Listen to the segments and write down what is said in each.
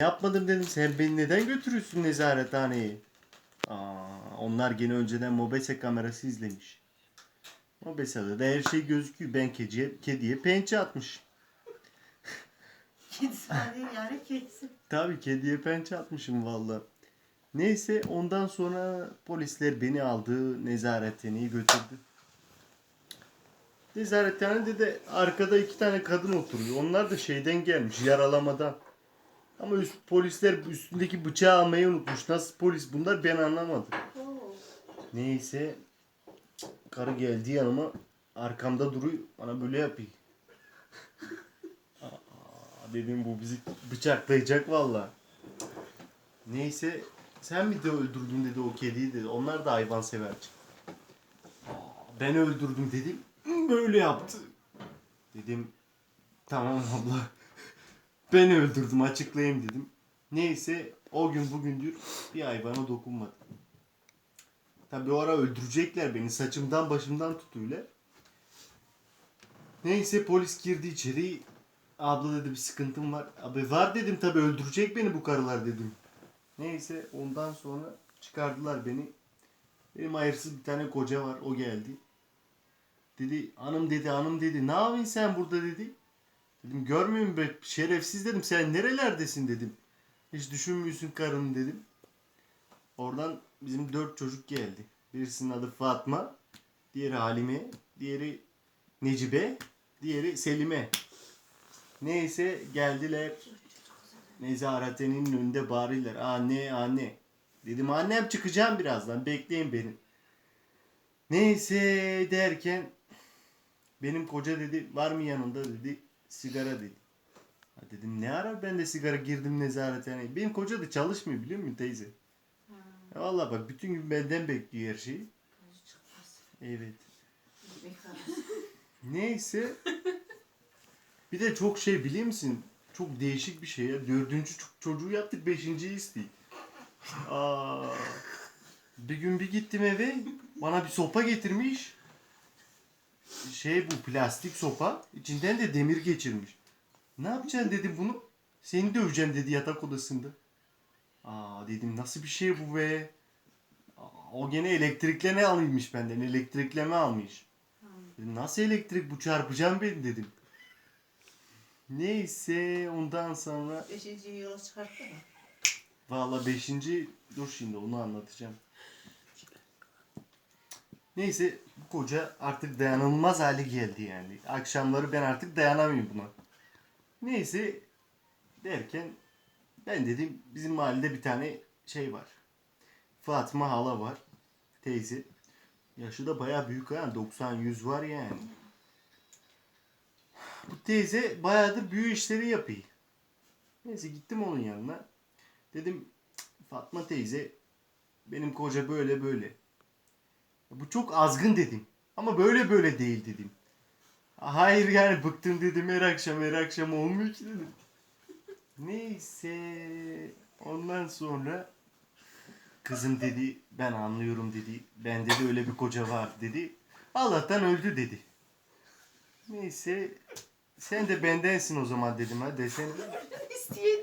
Yapmadım dedim. Sen beni neden götürüyorsun nezarethaneye? Aa, onlar gene önceden Mobese kamerası izlemiş. Mobese'de de her şey gözüküyor. Ben kediye, kediye pençe atmış. Kedisi var değil yani kedisi. Tabii kediye pençe atmışım valla. Neyse ondan sonra polisler beni aldı nezarethaneye götürdü. Nezarethanede de arkada iki tane kadın oturuyor. Onlar da şeyden gelmiş yaralamadan. Ama üst, polisler üstündeki bıçağı almayı unutmuş. Nasıl polis bunlar ben anlamadım. Neyse karı geldi yanıma arkamda duruyor bana böyle yapıyor. Aa, dedim bu bizi bıçaklayacak valla. Neyse sen mi de öldürdün dedi o kediyi dedi. Onlar da hayvan sever. Ben öldürdüm dedim. Böyle yaptı. Dedim tamam abla. Ben öldürdüm açıklayayım dedim. Neyse o gün bugün diyor bir hayvana dokunmadım. Tabii o ara öldürecekler beni. Saçımdan başımdan tutuyorlar. Neyse polis girdi içeri. Abla dedi bir sıkıntım var. Abi var dedim tabii öldürecek beni bu karılar dedim. Neyse ondan sonra çıkardılar beni. Benim hayırsız bir tane koca var o geldi. Dedi hanım dedi hanım dedi ne yapıyorsun sen burada dedi. Dedim görmüyor musun be şerefsiz dedim sen nerelerdesin dedim. Hiç düşünmüyorsun karını dedim. Oradan bizim dört çocuk geldi. Birisinin adı Fatma, diğeri Halime, diğeri Necibe, diğeri Selime. Neyse geldiler. Nezaretenin önünde bağırıyorlar. Anne anne. Dedim annem çıkacağım birazdan bekleyin beni. Neyse derken benim koca dedi var mı yanında dedi sigara dedi. Ha dedim ne ara ben de sigara girdim nezarethaneye. Benim koca da çalışmıyor biliyor musun teyze? Ya Vallahi bak bütün gün benden bekliyor her şeyi. Evet. Neyse. Bir de çok şey biliyor musun? Çok değişik bir şey ya. Dördüncü ço- çocuğu yaptık, beşinciyi istedik. Aa, bir gün bir gittim eve. Bana bir sopa getirmiş. Şey bu plastik sopa. içinden de demir geçirmiş. Ne yapacaksın dedim bunu. Seni döveceğim dedi yatak odasında. Aa dedim nasıl bir şey bu be. O gene elektrikleme alıymış benden. Elektrikleme almış. Dedim, nasıl elektrik bu çarpacağım beni dedim. Neyse ondan sonra Beşinciyi yola çıkarttı mı? valla beşinci dur şimdi onu anlatacağım. Neyse bu koca artık dayanılmaz hale geldi yani. Akşamları ben artık dayanamıyorum buna. Neyse derken ben dedim bizim mahallede bir tane şey var. Fatma hala var. Teyze. Yaşı da bayağı büyük ha. 90-100 var yani. Bu teyze bayağıdır büyü işleri yapıyor. Neyse gittim onun yanına. Dedim "Cık, Fatma teyze benim koca böyle böyle. Bu çok azgın dedim. Ama böyle böyle değil dedim. Hayır yani bıktım dedim her akşam her akşam olmuyor ki dedim. Neyse ondan sonra kızım dedi ben anlıyorum dedi. Bende de öyle bir koca var dedi. Allah'tan öldü dedi. Neyse sen de bendensin o zaman dedim ha desene. İsteyen.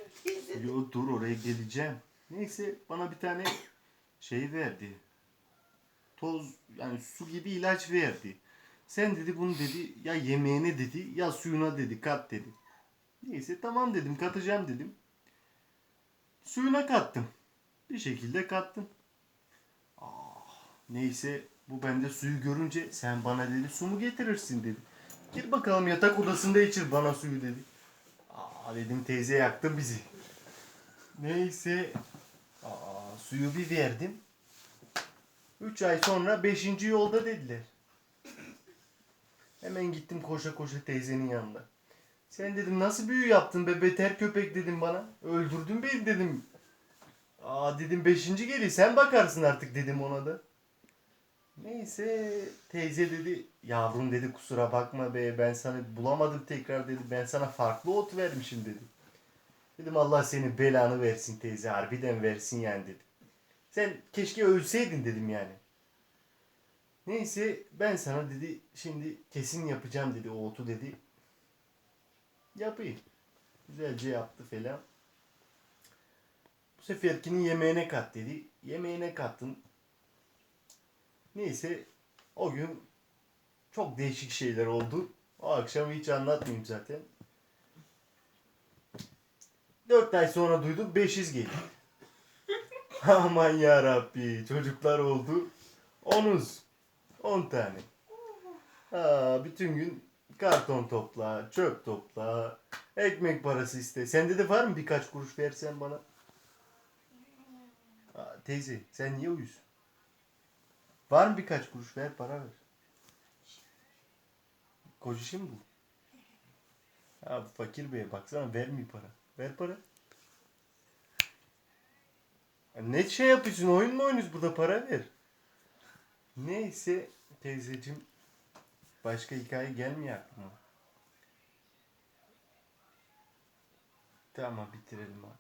Yo dur oraya geleceğim. Neyse bana bir tane şey verdi. Toz yani su gibi ilaç verdi. Sen dedi bunu dedi ya yemeğine dedi ya suyuna dedi kat dedi. Neyse tamam dedim katacağım dedim. Suyuna kattım. Bir şekilde kattım. Ah, neyse bu bende suyu görünce sen bana dedi su mu getirirsin dedi. Gir bakalım yatak odasında içir bana suyu dedi. Aa dedim teyze yaktın bizi. Neyse. Aa, suyu bir verdim. Üç ay sonra beşinci yolda dediler. Hemen gittim koşa koşa teyzenin yanına. Sen dedim nasıl büyü yaptın be beter köpek dedim bana. Öldürdün beni dedim. Aa dedim beşinci geliyor sen bakarsın artık dedim ona da. Neyse teyze dedi yavrum dedi kusura bakma be ben sana bulamadım tekrar dedi ben sana farklı ot vermişim dedi. Dedim Allah senin belanı versin teyze harbiden versin yani dedim. Sen keşke ölseydin dedim yani. Neyse ben sana dedi şimdi kesin yapacağım dedi o otu dedi. Yapayım. Güzelce yaptı falan. seferkinin yemeğine kat dedi. Yemeğine kattın. Neyse o gün çok değişik şeyler oldu. O akşam hiç anlatmayayım zaten. Dört ay sonra duydum 500 geldi. Aman ya Rabbi çocuklar oldu. Onuz. 10 tane. Aa, bütün gün karton topla, çöp topla, ekmek parası iste. Sende de var mı birkaç kuruş versen bana? Aa, teyze sen niye uyuyorsun? Var mı birkaç kuruş ver para ver. Kocişi mi bu? Ha bu fakir beye baksana vermiyor para. Ver para. Ne şey yapıyorsun oyun mu oynuyoruz burada para ver. Neyse teyzeciğim başka hikaye gelmiyor aklıma. Tamam bitirelim abi.